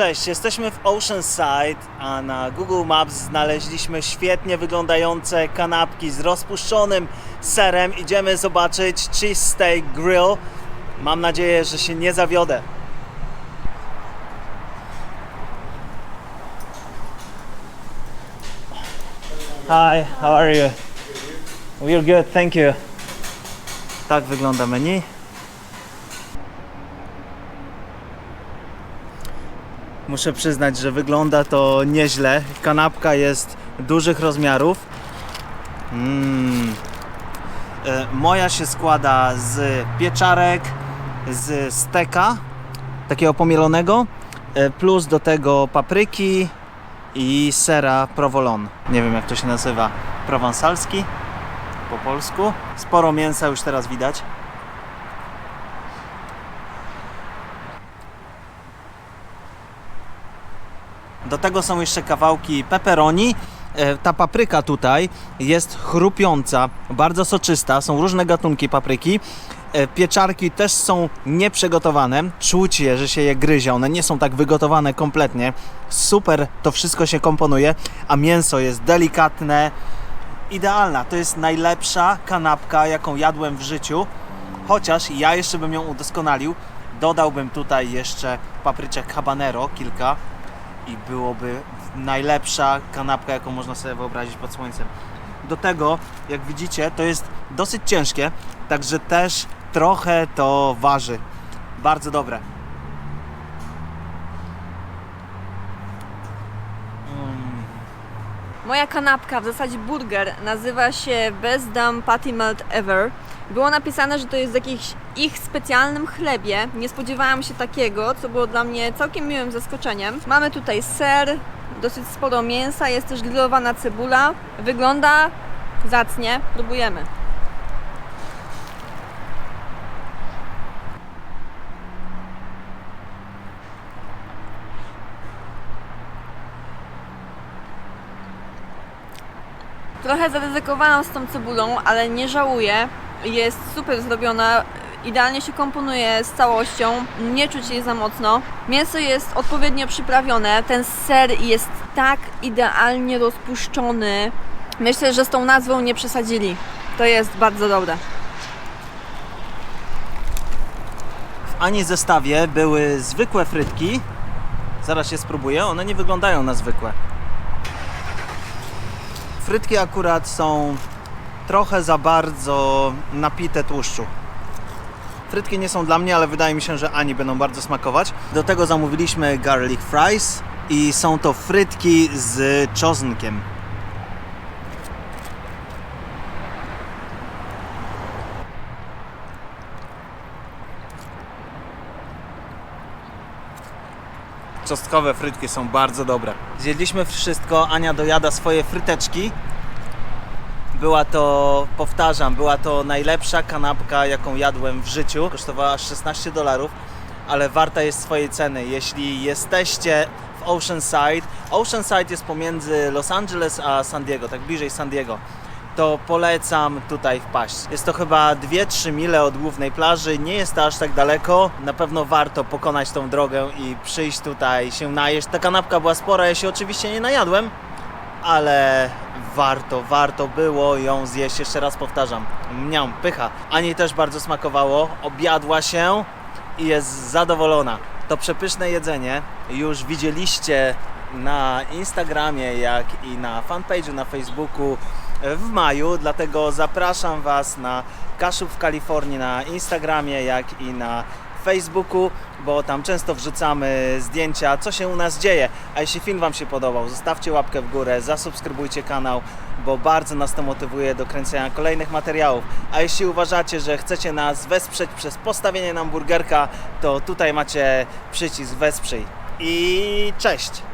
Cześć, jesteśmy w Oceanside, a na Google Maps znaleźliśmy świetnie wyglądające kanapki z rozpuszczonym serem. Idziemy zobaczyć Cheese Steak Grill. Mam nadzieję, że się nie zawiodę. Hi, how are you? We're good, thank you. Tak wygląda menu. Muszę przyznać, że wygląda to nieźle. Kanapka jest dużych rozmiarów. Mm. E, Moja się składa z pieczarek, z steka, takiego pomielonego, e, plus do tego papryki i sera provolone. Nie wiem jak to się nazywa, prowansalski po polsku. Sporo mięsa już teraz widać. Do tego są jeszcze kawałki pepperoni. E, Ta papryka tutaj jest chrupiąca, bardzo soczysta. Są różne gatunki papryki. E, Pieczarki też są nieprzygotowane. Czuć je, że się je gryzie. One nie są tak wygotowane kompletnie. Super to wszystko się komponuje, a mięso jest delikatne, idealna. To jest najlepsza kanapka, jaką jadłem w życiu. Chociaż ja jeszcze bym ją udoskonalił. Dodałbym tutaj jeszcze papryczek habanero, kilka i byłoby najlepsza kanapka, jaką można sobie wyobrazić pod słońcem. Do tego, jak widzicie, to jest dosyć ciężkie, także też trochę to waży. Bardzo dobre. Moja kanapka, w zasadzie burger, nazywa się Best Damn Patty Melt Ever. Było napisane, że to jest z jakimś ich specjalnym chlebie. Nie spodziewałam się takiego, co było dla mnie całkiem miłym zaskoczeniem. Mamy tutaj ser, dosyć sporo mięsa, jest też grillowana cebula. Wygląda zacnie, próbujemy. Trochę zaryzykowałam z tą cebulą, ale nie żałuję. Jest super zrobiona, idealnie się komponuje z całością, nie czuć jej za mocno. Mięso jest odpowiednio przyprawione, ten ser jest tak idealnie rozpuszczony. Myślę, że z tą nazwą nie przesadzili. To jest bardzo dobre. W Ani zestawie były zwykłe frytki. Zaraz je spróbuję. One nie wyglądają na zwykłe. Frytki akurat są trochę za bardzo napite tłuszczu. Frytki nie są dla mnie, ale wydaje mi się, że Ani będą bardzo smakować. Do tego zamówiliśmy garlic fries i są to frytki z czosnkiem. Czosnkowe frytki są bardzo dobre. Zjedliśmy wszystko, Ania dojada swoje fryteczki. Była to, powtarzam, była to najlepsza kanapka, jaką jadłem w życiu. Kosztowała aż 16 dolarów, ale warta jest swojej ceny. Jeśli jesteście w Oceanside, Oceanside jest pomiędzy Los Angeles a San Diego, tak bliżej San Diego to polecam tutaj wpaść. Jest to chyba 2-3 mile od głównej plaży, nie jest to aż tak daleko. Na pewno warto pokonać tą drogę i przyjść tutaj się najeść. Ta kanapka była spora, ja się oczywiście nie najadłem, ale warto, warto było ją zjeść. Jeszcze raz powtarzam, mniam, pycha. Ani też bardzo smakowało, objadła się i jest zadowolona. To przepyszne jedzenie już widzieliście na Instagramie, jak i na fanpage'u na Facebooku w maju, dlatego zapraszam Was na Kaszub w Kalifornii na Instagramie, jak i na Facebooku, bo tam często wrzucamy zdjęcia, co się u nas dzieje. A jeśli film Wam się podobał, zostawcie łapkę w górę, zasubskrybujcie kanał, bo bardzo nas to motywuje do kręcenia kolejnych materiałów. A jeśli uważacie, że chcecie nas wesprzeć przez postawienie nam burgerka, to tutaj macie przycisk wesprzyj. I cześć!